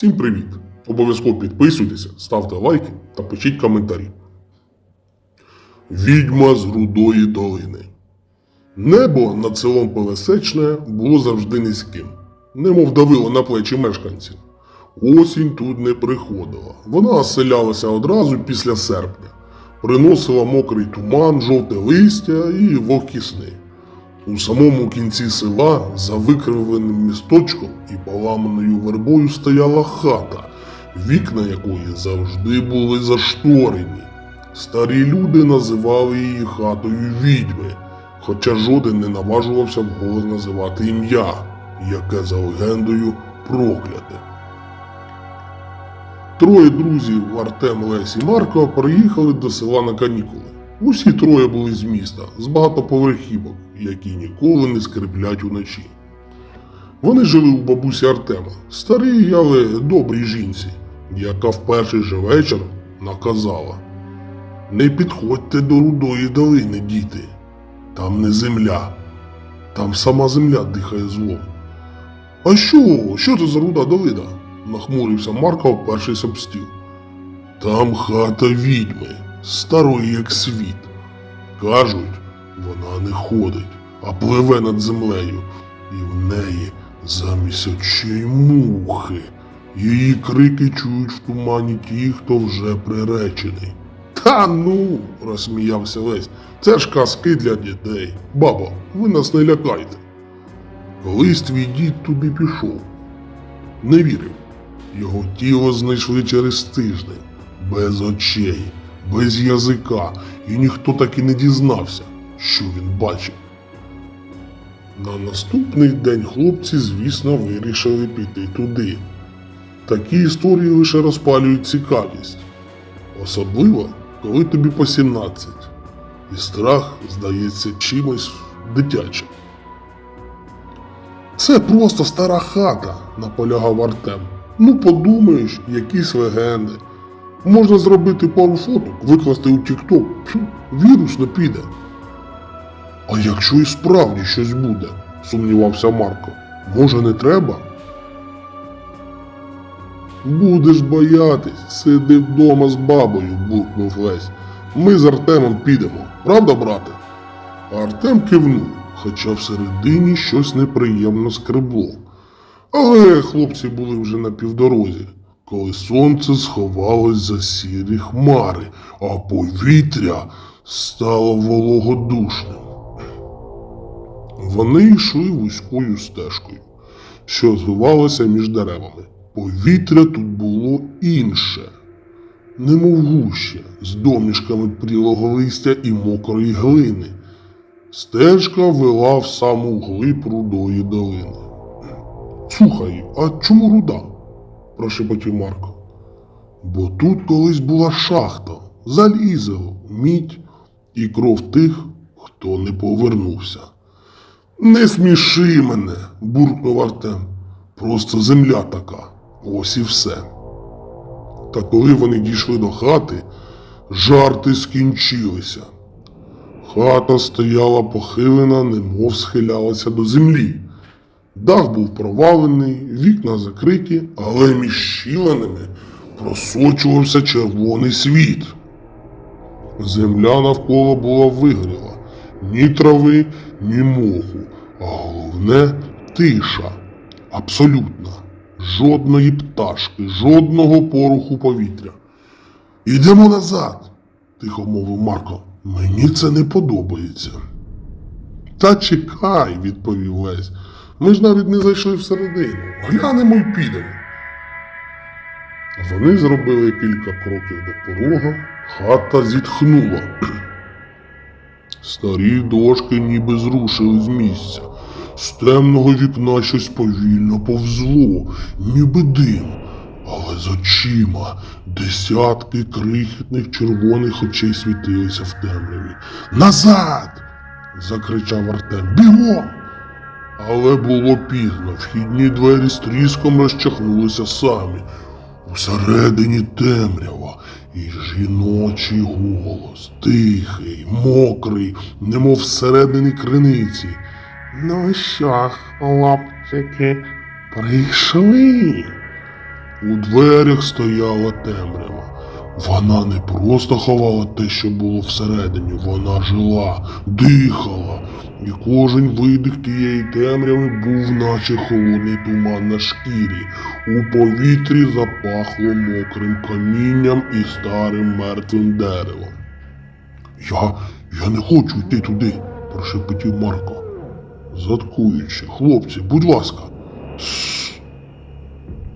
Всім привіт! Обов'язково підписуйтеся, ставте лайки та пишіть коментарі. Відьма з Рудої долини. Небо над селом Пелесечне було завжди низьким, немов давило на плечі мешканців. Осінь тут не приходила. Вона оселялася одразу після серпня, приносила мокрий туман, жовте листя і вогкі сни. У самому кінці села, за викривленим місточком і поламаною вербою стояла хата, вікна якої завжди були зашторені. Старі люди називали її хатою відьми, хоча жоден не наважувався вголос називати ім'я, яке за легендою прокляте. Троє друзів Артем, Лесь і Марко приїхали до села на канікули. Усі троє були з міста, з багатоповерхівок, які ніколи не скриплять уночі. Вони жили у бабусі Артема, старій, але добрій жінці, яка в перший же вечір наказала: Не підходьте до рудої долини, діти. Там не земля, там сама земля дихає злом. А що? Що це за руда долина? нахмурився Марко, опершись об стіл. Там хата відьми, старої як світ. Кажуть, вона не ходить, а пливе над землею, і в неї замість очей мухи. Її крики чують в тумані ті, хто вже приречений. Та ну, розсміявся Лесь, це ж казки для дітей. Бабо, ви нас не лякайте. Колись твій дід туди пішов. Не вірив. Його тіло знайшли через тиждень, без очей, без язика, і ніхто так і не дізнався, що він бачив. На наступний день хлопці, звісно, вирішили піти туди. Такі історії лише розпалюють цікавість. Особливо, коли тобі по 17, і страх здається чимось дитячим. Це просто стара хата, наполягав Артем. Ну, подумаєш, якісь легенди. Можна зробити пару фоток, викласти у TikTok. Вірус не піде. А якщо і справді щось буде, сумнівався Марко. Може, не треба? Будеш боятись, сиди вдома з бабою, буркнув Лесь. Ми з Артемом підемо, правда, брате? Артем кивнув, хоча всередині щось неприємно скребло. Але хлопці були вже на півдорозі, коли сонце сховалось за сірі хмари, а повітря стало вологодушним. Вони йшли вузькою стежкою, що звивалася між деревами. Повітря тут було інше, немов гуще, з домішками прілого листя і мокрої глини. Стежка вела в саму глиб рудої долини. Слухай, а чому руда? Прошепотів Марко. Бо тут колись була шахта, залізо, мідь і кров тих, хто не повернувся. Не сміши мене, буркнув Артем. Просто земля така. Ось і все. Та коли вони дійшли до хати, жарти скінчилися. Хата стояла похилена, немов схилялася до землі. Дах був провалений, вікна закриті, але між щіленими просочувався червоний світ. Земля навколо була вигріла, ні трави, ні моху, а головне тиша. Абсолютна. Жодної пташки, жодного поруху повітря. Ідемо назад, тихо мовив Марко. Мені це не подобається. Та чекай, відповів Лесь. Ми ж навіть не зайшли всередину. Глянемо й підемо. Вони зробили кілька кроків до порога, хата зітхнула. Старі дошки ніби зрушили з місця. З темного вікна щось повільно повзло, ніби дим, але з очима десятки крихітних червоних очей світилися в темряві. Назад! закричав Артем. Бігом! Але було пізно, вхідні двері з тріском розчахнулися самі. Усередині темрява і жіночий голос, тихий, мокрий, немов всередині криниці. Ну що, хлопчики, прийшли? У дверях стояла темрява. Вона не просто ховала те, що було всередині, вона жила, дихала, і кожен видих тієї темряви був, наче холодний туман на шкірі. У повітрі запахло мокрим камінням і старим мертвим деревом. Я, я не хочу йти туди, прошепотів Марко. Заткуючи, хлопці, будь ласка.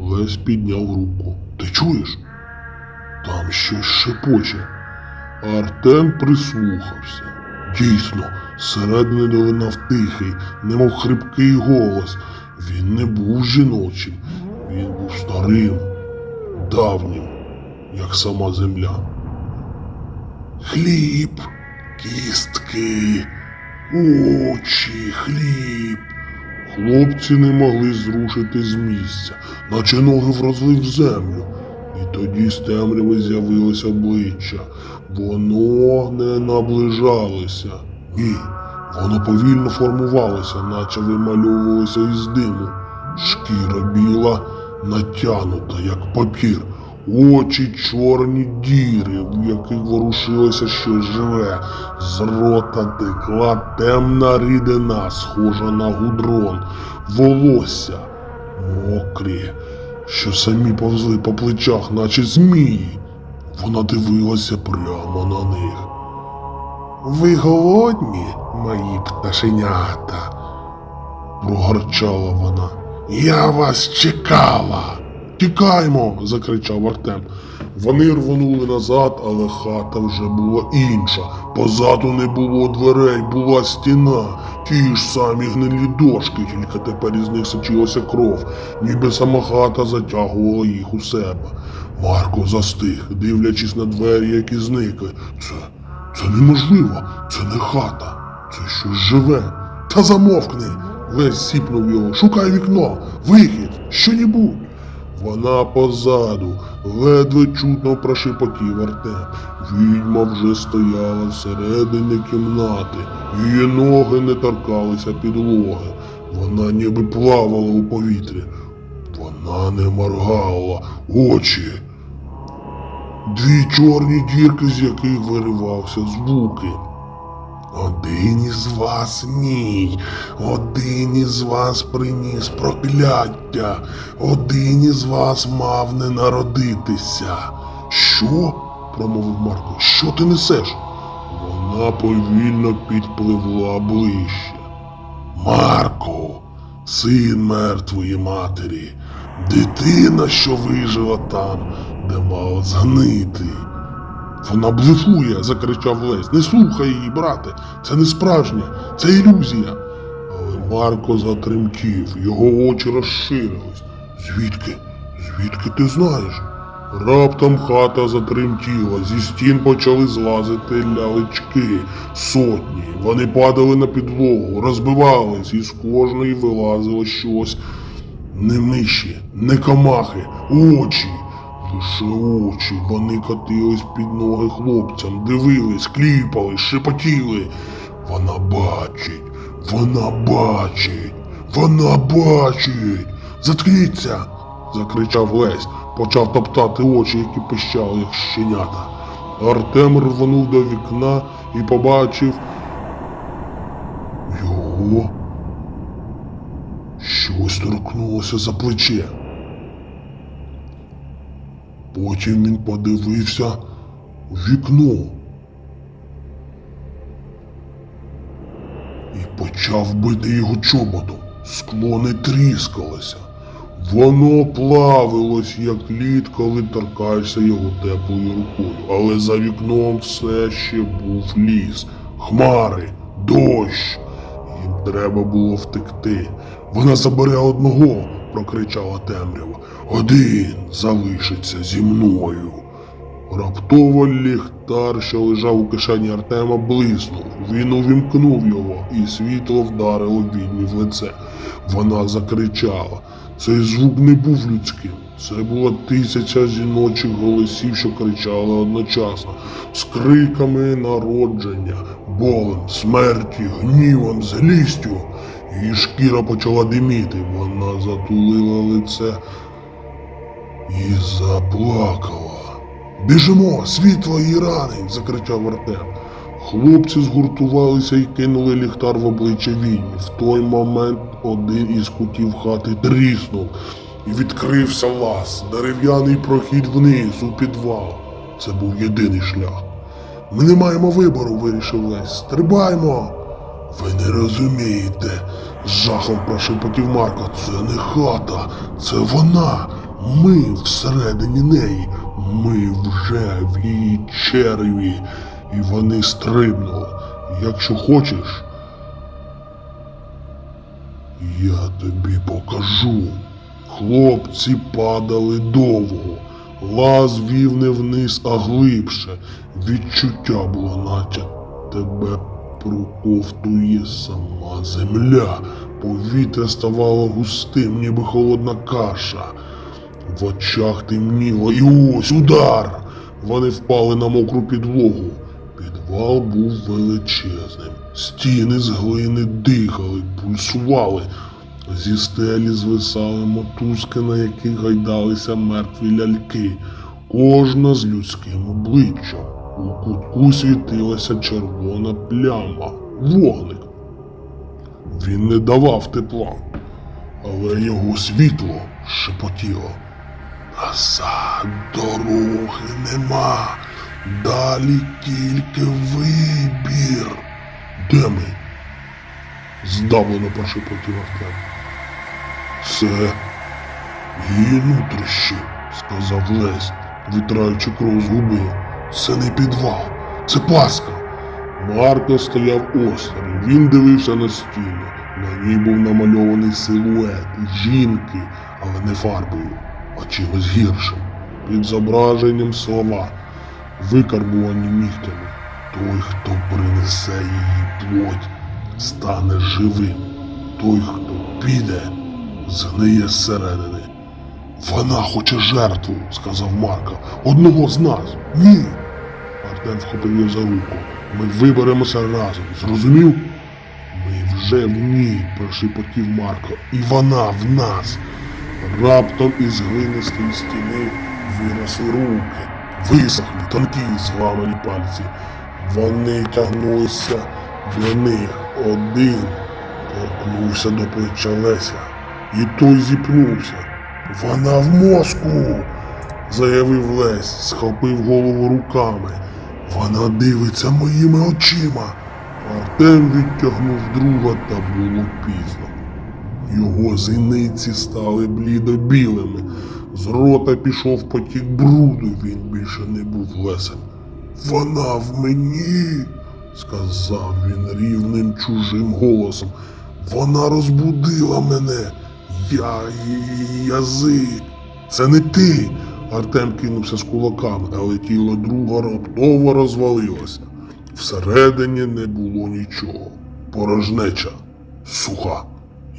Лесь підняв руку. Ти чуєш? Там щось шепоче. Артем прислухався. Дійсно, зсередини долинав тихий, немов хрипкий голос. Він не був жіночим, він був старим, давнім, як сама земля. Хліб, кістки, очі, хліб. Хлопці не могли зрушити з місця, наче ноги врозли в землю. Тоді з темряви з'явилося обличчя. Воно не наближалося. Ні, воно повільно формувалося, наче вимальовувалося із диму. Шкіра біла, натянута, як папір. Очі чорні діри, в яких ворушилося щось живе. З рота текла темна рідина, схожа на гудрон, волосся мокрі, що самі повзли по плечах, наче змії. Вона дивилася прямо на них. Ви голодні, мої пташенята? прогорчала вона. Я вас чекала. Тікаймо. закричав Артем. Вони рвонули назад, але хата вже була інша. Позаду не було дверей, була стіна. Ті ж самі гнилі дошки, тільки тепер із них сочилася кров, ніби сама хата затягувала їх у себе. Марко застиг, дивлячись на двері, які зникли. Це, це неможливо, це не хата, це щось живе. Та замовкни. Весь сіпнув його. Шукай вікно, вихід, що-нібудь. Вона позаду, ледве чутно прошепотів Артем. Відьма вже стояла всередині кімнати, її ноги не торкалися підлоги. Вона ніби плавала у повітрі. Вона не моргала, очі. Дві чорні дірки, з яких виривався звуки. Один із вас мій, один із вас приніс прокляття, один із вас мав не народитися. Що? промовив Марко. Що ти несеш? Вона повільно підпливла ближче. Марко, син мертвої матері, дитина, що вижила там, де мала згнити. Вона блефує, закричав Лесь. Не слухай її, брате. Це не справжнє, це ілюзія. Але Марко затремтів, його очі розширились. Звідки? Звідки ти знаєш? Раптом хата затремтіла, зі стін почали злазити лялечки, сотні. Вони падали на підлогу, розбивались, і з кожної вилазило щось не миші, не комахи, очі. Лише очі, вони катились під ноги хлопцям, дивились, кліпали, шепотіли. Вона бачить, вона бачить, вона бачить. Заткніться. закричав Лесь, почав топтати очі, які пищали, як щенята. Артем рвонув до вікна і побачив його. Щось торкнулося за плече. Потім він подивився у вікно і почав бити його чоботом. Скло не тріскалося. Воно плавилось, як лід, коли торкаєшся його теплою рукою. Але за вікном все ще був ліс, хмари, дощ. Їм треба було втекти. Вона забере одного, прокричала темрява. Один залишиться зі мною. Раптово ліхтар, що лежав у кишені Артема, блиснув. Він увімкнув його, і світло вдарило відьмі в лице. Вона закричала. Цей звук не був людським. Це була тисяча жіночих голосів, що кричали одночасно, з криками народження, болем, смерті, гнівом, злістю. Її шкіра почала диміти, вона затулила лице і заплакала. Біжимо, світло її ранить, закричав Артем. Хлопці згуртувалися і кинули ліхтар в обличчя відьмі. В той момент один із кутів хати тріснув і відкрився лаз, дерев'яний прохід вниз у підвал. Це був єдиний шлях. Ми не маємо вибору, вирішив Лесь. Стрибаймо. Ви не розумієте, з жахом прошепотів Марко. Це не хата, це вона. Ми всередині неї. Ми вже в її черві. І вони стрибнули. Якщо хочеш, я тобі покажу. Хлопці падали довго. Лаз вів не вниз, а глибше. Відчуття було, наче тебе проковтує сама земля. Повітря ставало густим, ніби холодна каша. В очах темніло, і ось удар. Вони впали на мокру підлогу. Підвал був величезним. Стіни з глини дихали, пульсували. Зі стелі звисали мотузки, на яких гайдалися мертві ляльки, кожна з людським обличчям. У кутку світилася червона пляма, вогник. Він не давав тепла, але його світло шепотіло. Назад дороги нема. Далі тільки вибір. Де ми? Здавлено прошепотів Артем. Це її нутрощі, сказав Лесь, витираючи кров з губи. Це не підвал, це паска. Марко стояв осторонь, він дивився на стіну. На ній був намальований силует жінки, але не фарбою, а чимось гіршим. Під зображенням слова, викарбувані нігтями. Той, хто принесе її плоть, стане живим. Той, хто піде, згниє зсередини. Вона хоче жертву, сказав Марко. Одного з нас. Ні. Артем вхопив її за руку. Ми виберемося разом. Зрозумів? Ми вже в ній, прошепотів Марко. І вона в нас. Раптом із глинистої стіни виросли руки. Висохлі, тонкі, зламані пальці. Вони тягнулися до них. Один торкнувся до плеча Леся. І той зіпнувся. Вона в мозку, заявив Лесь, схопив голову руками. Вона дивиться моїми очима. Артем відтягнув друга та було пізно. Його зіниці стали блідо-білими. З рота пішов потік бруду, він більше не був лесем. Вона в мені, сказав він рівним чужим голосом. Вона розбудила мене. Я язик. Це не ти. Артем кинувся з кулаками, але тіло друга раптово розвалилося. Всередині не було нічого. Порожнеча, суха,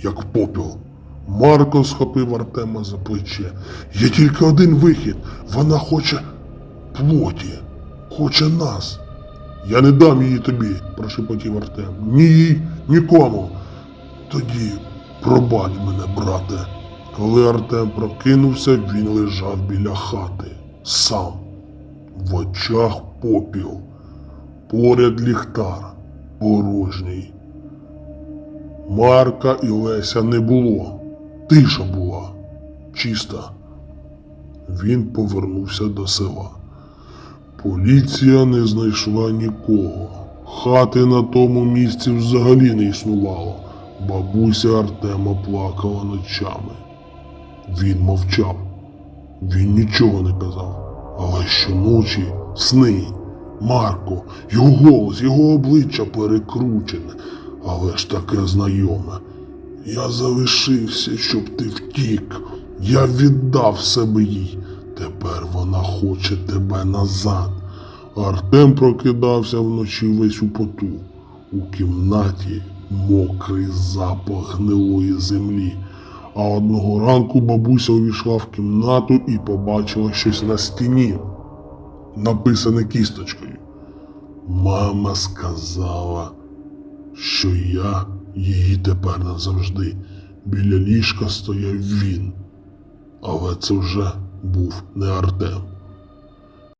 як попіл. Марко схопив Артема за плече. Є тільки один вихід. Вона хоче плоті, хоче нас. Я не дам її тобі, прошепотів Артем. Ні їй, нікому. Тоді пробач мене, брате. Коли Артем прокинувся, він лежав біля хати. Сам. В очах попіл. Поряд ліхтар. Порожній. Марка і Леся не було. Тиша була. Чиста. Він повернувся до села. Поліція не знайшла нікого. Хати на тому місці взагалі не існувало. Бабуся Артема плакала ночами. Він мовчав. Він нічого не казав. Але щоночі сни, Марко, його голос, його обличчя перекручене, але ж таке знайоме. Я залишився, щоб ти втік. Я віддав себе їй. Тепер вона хоче тебе назад. Артем прокидався вночі весь у поту. У кімнаті мокрий запах гнилої землі. А одного ранку бабуся увійшла в кімнату і побачила щось на стіні, написане кісточкою. Мама сказала, що я її тепер назавжди. Біля ліжка стояв він. Але це вже був не Артем.